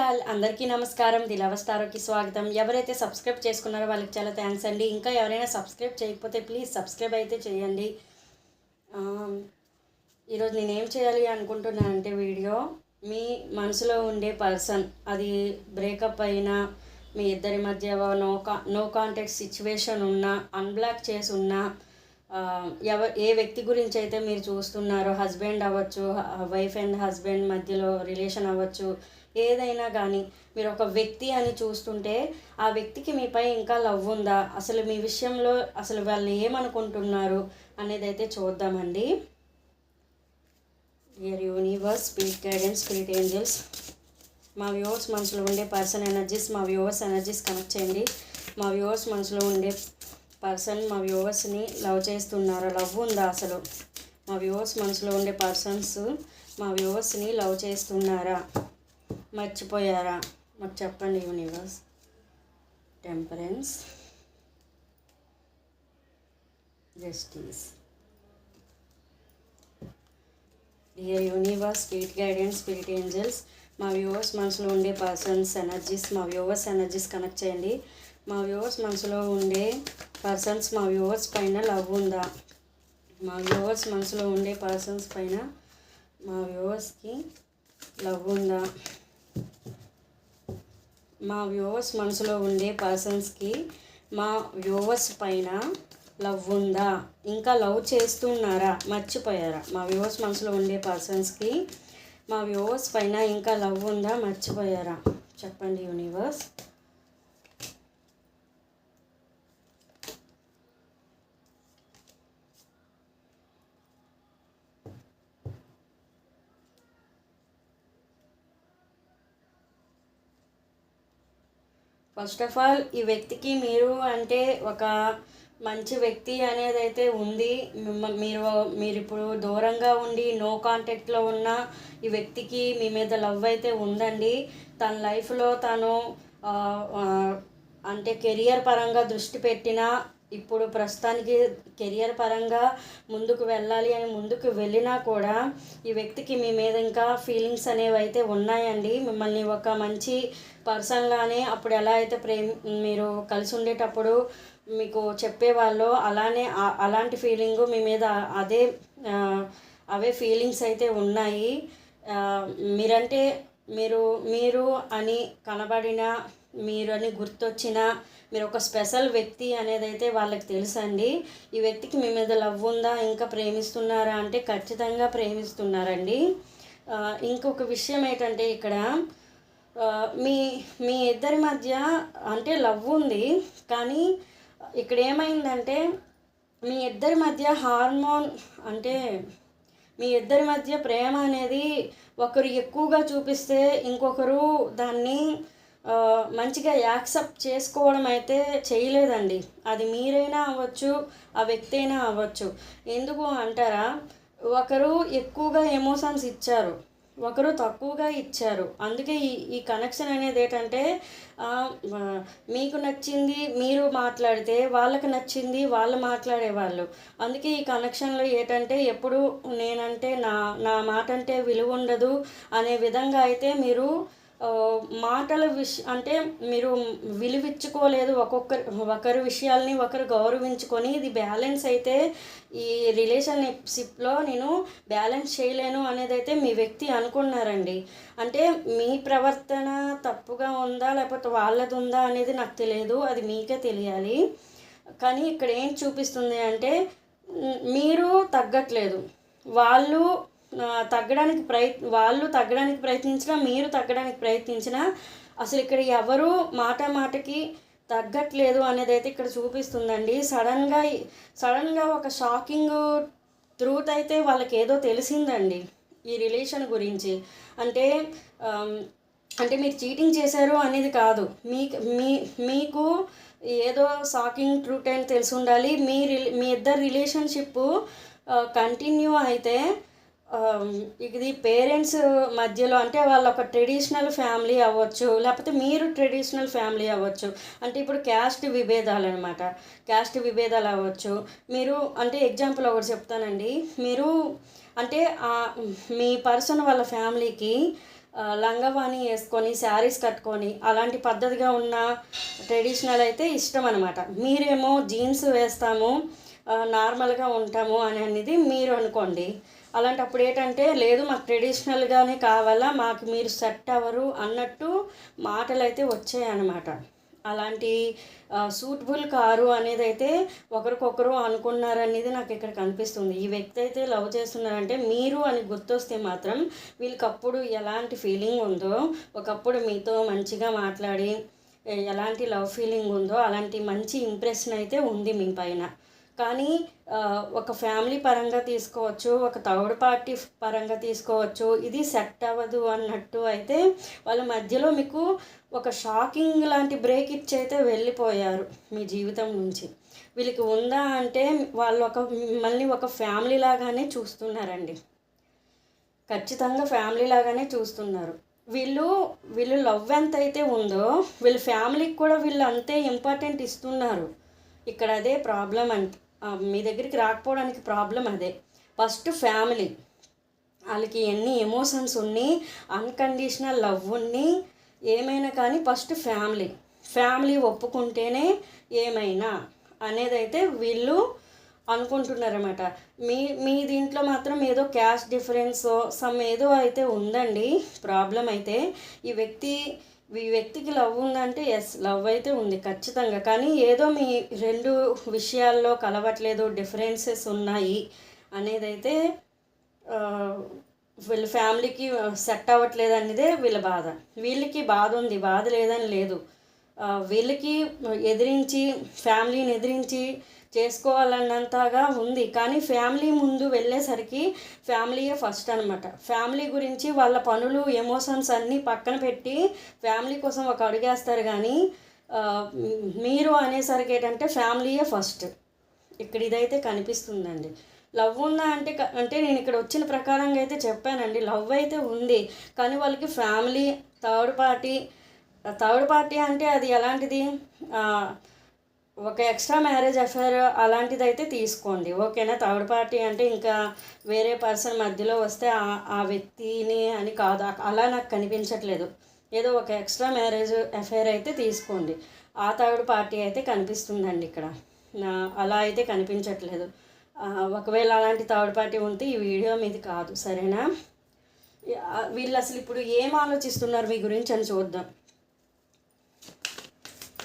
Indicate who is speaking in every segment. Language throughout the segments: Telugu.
Speaker 1: ఆల్ అందరికీ నమస్కారం. దిలవస్తారోకి స్వాగతం. ఎవరైతే సబ్స్క్రైబ్ చేసుకున్నారో వాళ్ళకి చాలా థ్యాంక్స్ అండి. ఇంకా ఎవరైనా సబ్స్క్రైబ్ చేయకపోతే ప్లీజ్ సబ్స్క్రైబ్ అయితే చేయండి. ఈరోజు నేనేం చేయాలి అనుకుంటున్నాను అంటే వీడియో మీ మనసులో ఉండే పర్సన్ అది బ్రేకప్ అయినా మీ ఇద్దరి మధ్య నో కా నో కాంటాక్ట్ సిచ్యువేషన్ ఉన్నా అన్బ్లాక్ చేసి ఉన్నా ఎవ ఏ వ్యక్తి గురించి అయితే మీరు చూస్తున్నారో హస్బెండ్ అవ్వచ్చు వైఫ్ అండ్ హస్బెండ్ మధ్యలో రిలేషన్ అవ్వచ్చు ఏదైనా కానీ మీరు ఒక వ్యక్తి అని చూస్తుంటే ఆ వ్యక్తికి మీపై ఇంకా లవ్ ఉందా? అసలు మీ విషయంలో అసలు వాళ్ళు ఏమనుకుంటున్నారు అనేది అయితే చూద్దామండి. Dear universe spirit guidance spirit angels మా వ్యూవర్స్ మనసులో ఉండే పర్సన్ ఎనర్జీస్ మా వ్యూవర్స్ ఎనర్జీస్ కనెక్ట్ చేయండి. మా వ్యూవర్స్ మనసులో ఉండే పర్సన్ మా వ్యూవర్స్ని లవ్ చేస్తున్నారా? లవ్ ఉందా అసలు? మా వ్యూవర్స్ మనసులో ఉండే పర్సన్స్ మా వ్యూవర్స్ని లవ్ చేస్తున్నారా? మర్చిపోయారా? మాకు చెప్పండి universe temperance justice dear universe spirit guidance spirit angels మా వ్యూవర్స్ మనసులో ఉండే పర్సన్స్ ఎనర్జీస్ మా వ్యూవర్స్ ఎనర్జీస్ కనెక్ట్ చేయండి. మా వ్యూవర్స్ మనసులో ఉండే పర్సన్స్ మా వ్యూవర్స్ పైన లవ్ ఉందా? మా వ్యూవర్స్ మనసులో ఉండే పర్సన్స్ పైన మా వ్యూవర్స్కి లవ్ ఉందా? మా వ్యూవర్స్ మనసులో ఉండే పర్సన్స్కి మా వ్యూవర్స్ పైన లవ్ ఉందా? ఇంకా లవ్ చేస్తున్నారా? మర్చిపోయారా? మా వ్యూవర్స్ మనసులో ఉండే పర్సన్స్కి మా వ్యూవర్స్ పైన ఇంకా లవ్ ఉందా? మర్చిపోయారా? చెప్పండి యూనివర్స్. ఫస్ట్ ఆఫ్ ఆల్ ఈ వ్యక్తికి మీరు అంటే ఒక మంచి వ్యక్తి అనేది అయితే ఉంది మీరు మీరు ఇప్పుడు దూరంగా ఉండి నో కాంటాక్ట్లో ఉన్న ఈ వ్యక్తికి మీ మీద లవ్ అయితే ఉందండి. తన లైఫ్లో తను అంటే కెరియర్ పరంగా దృష్టి పెట్టిన ఇప్పుడు ప్రస్తుతానికి కెరియర్ పరంగా ముందుకు వెళ్ళాలి అని ముందుకు వెళ్ళినా కూడా ఈ వ్యక్తికి మీ మీద ఇంకా ఫీలింగ్స్ అనేవి అయితే ఉన్నాయండి. మిమ్మల్ని ఒక మంచి పర్సన్గానే అప్పుడు ఎలా అయితే ప్రేమ మీరు కలిసి ఉండేటప్పుడు మీకు చెప్పేవాళ్ళు అలానే అలాంటి ఫీలింగు మీ మీద అదే అవే ఫీలింగ్స్ అయితే ఉన్నాయి. మీరంటే మీరు మీరు అని కనబడిన మీరు అని గుర్తొచ్చిన మీరు ఒక స్పెషల్ వ్యక్తి అనేది అయితే వాళ్ళకి తెలుసండి. ఈ వ్యక్తికి మీ మీద లవ్ ఉందా ఇంకా ప్రేమిస్తున్నారా అంటే ఖచ్చితంగా ప్రేమిస్తున్నారండి. ఇంకొక విషయం ఏంటంటే ఇక్కడ మీ మీ ఇద్దరి మధ్య అంటే లవ్ ఉంది కానీ ఇక్కడ ఏమైందంటే మీ ఇద్దరి మధ్య హార్మోన్ అంటే మీ ఇద్దరి మధ్య ప్రేమ అనేది ఒకరు ఎక్కువగా చూపిస్తే ఇంకొకరు దాన్ని మంచిగా యాక్సెప్ట్ చేసుకోవడం అయితే చేయలేదండి. అది మీరైనా అవ్వచ్చు ఆ వ్యక్తి అయినా అవ్వచ్చు. ఎందుకు అంటారా? ఒకరు ఎక్కువగా ఎమోషన్స్ ఇచ్చారు. ఒకరు తక్కువగా ఇచ్చారు. అందుకే ఈ ఈ కనెక్షన్ అనేది ఏంటంటే మీకు నచ్చింది మీరు మాట్లాడితే వాళ్ళకి నచ్చింది వాళ్ళు మాట్లాడేవాళ్ళు. అందుకే ఈ కనెక్షన్లో ఏంటంటే ఎప్పుడు నేనంటే నా నా మాట అంటే విలువ ఉండదు అనే విధంగా అయితే మీరు మాటల విష అంటే మీరు విలువిచ్చుకోలేదు ఒక్కొక్కరు ఒకరి విషయాల్ని ఒకరు గౌరవించుకొని ఇది బ్యాలెన్స్ అయితే ఈ రిలేషన్షిప్లో నేను బ్యాలెన్స్ చేయలేను అనేది అయితే మీ వ్యక్తి అనుకున్నారండి. అంటే మీ ప్రవర్తన తప్పుగా ఉందా లేకపోతే వాళ్ళది ఉందా అనేది నాకు తెలియదు అది మీకే తెలియాలి. కానీ ఇక్కడ ఏం చూపిస్తుంది అంటే మీరు తగ్గట్లేదు. వాళ్ళు తగ్గడానికి ప్రయత్ వాళ్ళు తగ్గడానికి ప్రయత్నించినా మీరు తగ్గడానికి ప్రయత్నించినా అసలు ఇక్కడ ఎవరు మాట మాటకి తగ్గట్లేదు అనేది అయితే ఇక్కడ చూపిస్తుందండి. సడన్గా సడన్గా ఒక షాకింగ్ ట్రూత్ అయితే వాళ్ళకి ఏదో తెలిసిందండి ఈ రిలేషన్ గురించి. అంటే అంటే మీరు చీటింగ్ చేశారు అనేది కాదు. మీకు మీ మీకు ఏదో షాకింగ్ ట్రూట్ అని తెలిసి ఉండాలి. మీ రి మీ ఇద్దరు రిలేషన్షిప్ కంటిన్యూ అయితే ఇది పేరెంట్స్ మధ్యలో అంటే వాళ్ళ ఒక ట్రెడిషనల్ ఫ్యామిలీ అవ్వచ్చు లేకపోతే మీరు ట్రెడిషనల్ ఫ్యామిలీ అవ్వచ్చు. అంటే ఇప్పుడు క్యాస్ట్ విభేదాలు అనమాట క్యాస్ట్ విభేదాలు అవ్వచ్చు. మీరు అంటే ఎగ్జాంపుల్ ఒకటి చెప్తానండి. మీరు అంటే మీ పర్సన్ వాళ్ళ ఫ్యామిలీకి లంగవాణి వేసుకొని శారీస్ కట్టుకొని అలాంటి పద్ధతిగా ఉన్న ట్రెడిషనల్ అయితే ఇష్టం అనమాట మీరేమో జీన్స్ వేస్తాము నార్మల్గా ఉంటాము అని అనేది మీరు అనుకోండి. అలాంటప్పుడు ఏంటంటే లేదు మాకు ట్రెడిషనల్గానే కావాలా మాకు మీరు సెట్ అవ్వరు అన్నట్టు మాటలు అయితే వచ్చాయన్నమాట. అలాంటి సూటబుల్ కారు అనేది అయితే ఒకరికొకరు అనుకున్నారనేది నాకు ఇక్కడ కనిపిస్తుంది. ఈ వ్యక్తి అయితే లవ్ చేస్తున్నారంటే మీరు అని గుర్తొస్తే మాత్రం వీళ్ళకి అప్పుడు ఎలాంటి ఫీలింగ్ ఉందో ఒకప్పుడు మీతో మంచిగా మాట్లాడి ఎలాంటి లవ్ ఫీలింగ్ ఉందో అలాంటి మంచి ఇంప్రెషన్ అయితే ఉంది మీ పైన. కానీ ఒక ఫ్యామిలీ పరంగా తీసుకోవచ్చు ఒక థర్డ్ పార్టీ పరంగా తీసుకోవచ్చు ఇది సెట్ అవ్వదు అన్నట్టు అయితే వాళ్ళ మధ్యలో మీకు ఒక షాకింగ్ లాంటి బ్రేక్ ఇచ్చి అయితే వెళ్ళిపోయారు మీ జీవితం నుంచి. వీళ్ళకి ఉందా అంటే వాళ్ళు ఒక మిమ్మల్ని ఒక ఫ్యామిలీ లాగానే చూస్తున్నారండి. ఖచ్చితంగా ఫ్యామిలీ లాగానే చూస్తున్నారు. వీళ్ళు వీళ్ళు లవ్ ఎంత అయితే ఉందో వీళ్ళ ఫ్యామిలీకి కూడా వీళ్ళు అంతే ఇంపార్టెంట్ ఇస్తున్నారు. ఇక్కడ అదే ప్రాబ్లం అంటే మీ దగ్గరికి రాకపోవడానికి ప్రాబ్లం అదే. First family. వాళ్ళకి ఎన్ని ఎమోషన్స్ ఉన్ని అన్కండిషనల్ లవ్ ఉన్ని ఏమైనా కానీ ఫస్ట్ ఫ్యామిలీ. ఫ్యామిలీ ఒప్పుకుంటేనే ఏమైనా అనేదైతే వీళ్ళు అనుకుంటున్నారన్నమాట. మీ మీ దీంట్లో మాత్రం ఏదో క్యాష్ డిఫరెన్స్ సమ్ ఏదో అయితే ఉందండి ప్రాబ్లం అయితే. ఈ వ్యక్తి ఈ వ్యక్తికి లవ్ ఉందంటే ఎస్ లవ్ అయితే ఉంది ఖచ్చితంగా. కానీ ఏదో మీ రెండు విషయాల్లో కలవట్లేదు డిఫరెన్సెస్ ఉన్నాయి అనేదైతే వీళ్ళ ఫ్యామిలీకి సెట్ అవ్వట్లేదు అనేదే వీళ్ళ బాధ. వీళ్ళకి బాధ ఉంది బాధ లేదని లేదు. వీళ్ళకి ఎదిరించి ఫ్యామిలీని ఎదిరించి చేసుకోవాలన్నంతగా ఉంది. కానీ ఫ్యామిలీ ముందు వెళ్ళేసరికి ఫ్యామిలీయే ఫస్ట్ అనమాట ఫ్యామిలీ గురించి వాళ్ళ పనులు ఎమోషన్స్ అన్నీ పక్కన పెట్టి ఫ్యామిలీ కోసం ఒక అడుగేస్తారు కానీ మీరు అనేసరికి ఏంటంటే ఫ్యామిలీయే ఫస్ట్. ఇక్కడ ఇదైతే కనిపిస్తుందండి. లవ్ ఉందా అంటే అంటే నేను ఇక్కడ వచ్చిన ప్రకారంగా అయితే చెప్పానండి. లవ్ అయితే ఉంది. కానీ వాళ్ళకి family third party third party అంటే అది ఎలాంటిది? ఒక ఎక్స్ట్రా మ్యారేజ్ అఫేర్ అలాంటిది అయితే తీసుకోండి. ఓకేనా? థర్డ్ పార్టీ అంటే ఇంకా వేరే పర్సన్ మధ్యలో వస్తే ఆ- ఆ వ్యక్తిని అని కాదు. అలా నాకు కనిపించట్లేదు. ఏదో ఒక ఎక్స్ట్రా మ్యారేజ్ అఫేర్ అయితే తీసుకోండి. ఆ థర్డ్ పార్టీ అయితే కనిపిస్తుందండి ఇక్కడ. నా అలా అయితే కనిపించట్లేదు. ఒకవేళ అలాంటి థర్డ్ పార్టీ ఉంటే ఈ వీడియో మీది కాదు. సరేనా? వీళ్ళు అసలు ఇప్పుడు ఏం ఆలోచిస్తున్నారు మీ గురించి అని చూద్దాం.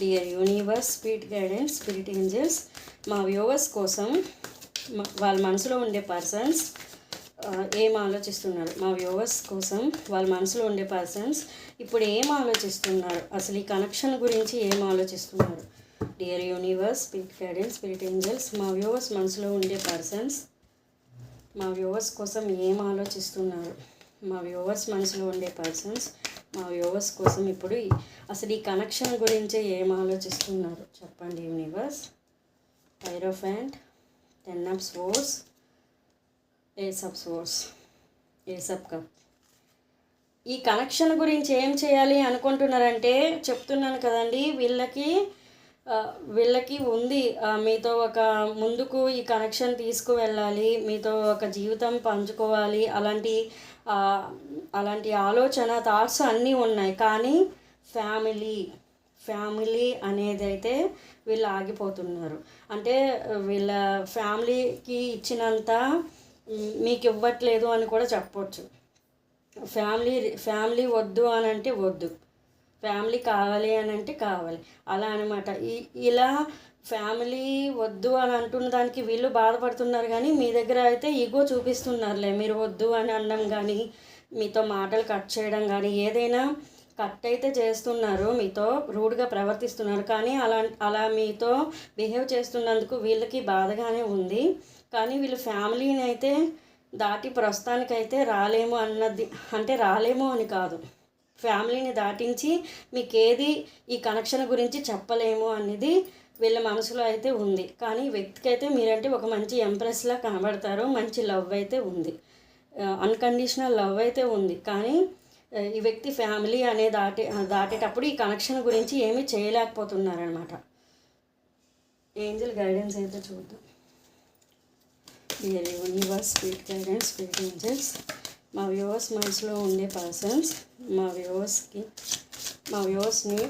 Speaker 1: Dear universe spirit guidance spirit angels మా వ్యూవర్స్ కోసం వాళ్ళ మనసులో ఉండే పర్సన్స్ ఏం ఆలోచిస్తున్నారు? మా వ్యూవర్స్ కోసం వాళ్ళ మనసులో ఉండే పర్సన్స్ ఇప్పుడు ఏం ఆలోచిస్తున్నారు? అసలు ఈ కనెక్షన్ గురించి ఏం ఆలోచిస్తున్నారు? Dear universe spirit guidance spirit angels మా వ్యూవర్స్ మనసులో ఉండే పర్సన్స్ మా వ్యూవర్స్ కోసం ఏం ఆలోచిస్తున్నారు? మా వ్యూవర్స్ మనసులో ఉండే పర్సన్స్ మా వ్యూవర్స్ కోసం ఇప్పుడు అసలు ఈ కనెక్షన్ గురించి ఏం ఆలోచిస్తున్నారు? చెప్పండి universe hierophant ten of swords ace of swords ace cup ఈ కనెక్షన్ గురించి ఏం చేయాలి అనుకుంటున్నారంటే చెప్తున్నాను కదండి వీళ్ళకి వీళ్ళకి ఉంది మీతో ఒక ముందుకు ఈ కనెక్షన్ తీసుకువెళ్ళాలి మీతో ఒక జీవితం పంచుకోవాలి అలాంటి అలాంటి ఆలోచన థాట్స్ అన్నీ ఉన్నాయి. కానీ ఫ్యామిలీ ఫ్యామిలీ అనేది అయితే వీళ్ళు ఆగిపోతున్నారు. అంటే వీళ్ళ ఫ్యామిలీకి ఇచ్చినంత మీకు ఇవ్వట్లేదు అని కూడా చెప్పొచ్చు. ఫ్యామిలీ ఫ్యామిలీ వద్దు అని అంటే వద్దు. ఫ్యామిలీ కావాలి అని అంటే కావాలి. అలా అనమాట ఈ ఇలా ఫ్యామిలీ వద్దు అని అంటున్న దానికి వీళ్ళు బాధపడుతున్నారు కానీ మీ దగ్గర అయితే ఈగో చూపిస్తున్నారులే. మీరు వద్దు అని అనడం కానీ మీతో మాటలు కట్ చేయడం కానీ ఏదైనా కట్ అయితే చేస్తున్నారు మీతో రూడ్గా ప్రవర్తిస్తున్నారు. కానీ అలా అలా మీతో బిహేవ్ చేస్తున్నందుకు వీళ్ళకి బాధగానే ఉంది. కానీ వీళ్ళు ఫ్యామిలీని అయితే దాటి ప్రస్తుతానికైతే రాలేము అన్నది అంటే రాలేము అని కాదు. ఫ్యామిలీని దాటించి మీకు ఏది ఈ కనెక్షన్ గురించి చెప్పలేము అనేది వీళ్ళ మనసులో అయితే ఉంది. కానీ వ్యక్తికి అయితే మీరంటే ఒక మంచి ఎంప్రెస్లా కనబడతారు. మంచి లవ్ అయితే ఉంది. అన్కండిషనల్ లవ్ అయితే ఉంది. కానీ ఈ వ్యక్తి ఫ్యామిలీ అనే దాటి దాటేటప్పుడు ఈ కనెక్షన్ గురించి ఏమీ చేయలేకపోతున్నారనమాట ఏంజల్ గైడెన్స్ అయితే చూద్దాం. Dear universe spirit guidance spirit angels మా వ్యూవర్స్ మనసులో ఉండే పర్సన్స్ మా వ్యూవర్స్కి మా వ్యూవర్స్ని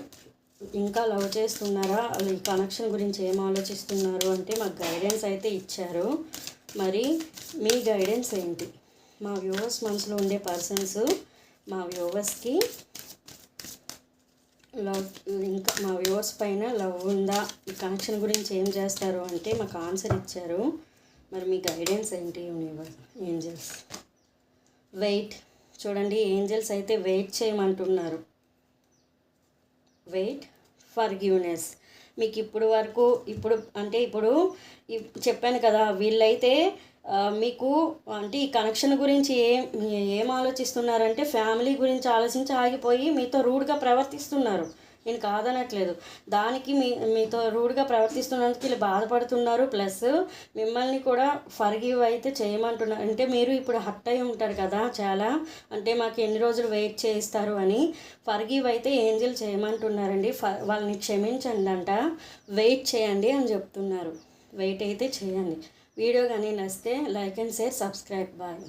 Speaker 1: ఇంకా లవ్ చేస్తున్నారా? ఈ కనెక్షన్ గురించి ఏం ఆలోచిస్తున్నారు అంటే మాకు గైడెన్స్ అయితే ఇచ్చారు. మరి మీ గైడెన్స్ ఏంటి? మా వ్యూవర్స్ మనసులో ఉండే పర్సన్స్ మా వ్యూవర్స్కి లవ్ ఇంకా మా వ్యూవర్స్ పైన లవ్ ఉందా? ఈ కనెక్షన్ గురించి ఏం చేస్తారు అంటే మాకు ఆన్సర్ ఇచ్చారు. మరి మీ గైడెన్స్ ఏంటి యూనివర్స్ ఏంజల్స్ వెయిట్ చూడండి ఏంజల్స్ అయితే వెయిట్ చేయమంటున్నారు. వెయిట్ ఫర్ గివ్నెస్ మీకు ఇప్పుడు వరకు ఇప్పుడు అంటే ఇప్పుడు ఇప్- చెప్పాను కదా వీళ్ళైతే మీకు అంటే ఈ కనెక్షన్ గురించి ఏం ఏం ఆలోచిస్తున్నారంటే ఫ్యామిలీ గురించి ఆలోచించి ఆగిపోయి మీతో రూడ్గా ప్రవర్తిస్తున్నారు. నేను కాదనట్లేదు. దానికి మీ మీతో రూడ్గా ప్రవర్తిస్తున్నందుకు వీళ్ళు బాధపడుతున్నారు. ప్లస్ మిమ్మల్ని కూడా ఫర్గివ్ అయితే చేయమంటున్నారు అంటే మీరు ఇప్పుడు హట్ అయి ఉంటారు కదా చాలా. అంటే మాకు ఎన్ని రోజులు వెయిట్ చేయిస్తారు అని ఫర్గివ్ అయితే ఏంజిల్ చేయమంటున్నారండి. ఫ వాళ్ళని క్షమించండి అంట వెయిట్ చేయండి అని చెప్తున్నారు. వెయిట్ అయితే చేయండి. వీడియో కానీ నచ్చితే like and share subscribe. Bye.